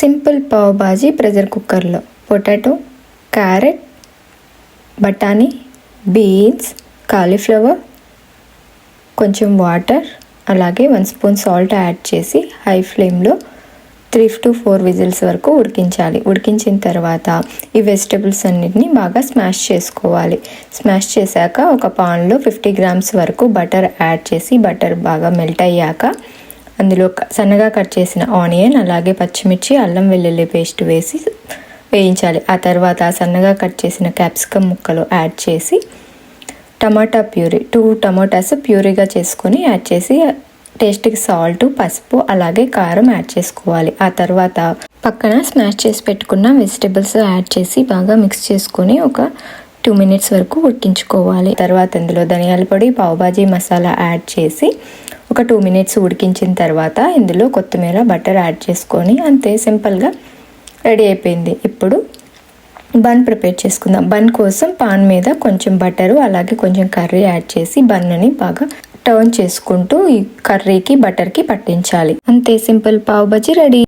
Simple pav bhaji pressure కుక్కర్లో. Potato carrot బఠానీ beans cauliflower కొంచెం వాటర్ అలాగే వన్ స్పూన్ సాల్ట్ యాడ్ చేసి హై ఫ్లేమ్లో త్రీ టు ఫోర్ విజిల్స్ వరకు ఉడికించాలి. ఉడికించిన తర్వాత ఈ వెజిటబుల్స్ అన్నిటిని బాగా స్మాష్ చేసుకోవాలి. స్మాష్ చేశాక ఒక పాన్లో ఫిఫ్టీ గ్రామ్స్ వరకు బటర్ యాడ్ చేసి బటర్ బాగా మెల్ట్ అయ్యాక అందులో క- సన్నగా కట్ చేసిన ఆనియన్ అలాగే పచ్చిమిర్చి అల్లం వెల్లుల్లి పేస్ట్ వేసి వేయించాలి. ఆ తర్వాత సన్నగా కట్ చేసిన క్యాప్సికమ్ ముక్కలు యాడ్ చేసి టమాటా ప్యూరీ టూ టమాటాస్ ప్యూరీగా చేసుకొని యాడ్ చేసి టేస్ట్కి సాల్ట్ పసుపు అలాగే కారం యాడ్ చేసుకోవాలి. ఆ తర్వాత పక్కన స్మాష్ చేసి పెట్టుకున్న వెజిటేబుల్స్ యాడ్ చేసి బాగా మిక్స్ చేసుకొని ఒక టూ మినిట్స్ వరకు ఉడికించుకోవాలి. తర్వాత ఇందులో ధనియాల పొడి పావుబాజీ మసాలా యాడ్ చేసి ఒక టూ మినిట్స్ ఉడికించిన తర్వాత ఇందులో కొత్తిమీర బటర్ యాడ్ చేసుకొని అంతే సింపుల్గా రెడీ అయిపోయింది. ఇప్పుడు బన్ ప్రిపేర్ చేసుకుందాం. బన్ కోసం పాన్ మీద కొంచెం బటరు అలాగే కొంచెం కర్రీ యాడ్ చేసి బన్నుని బాగా టర్న్ చేసుకుంటూ ఈ కర్రీకి బటర్కి పట్టించాలి. అంతే సింపుల్ పావ్ బజీ రెడీ.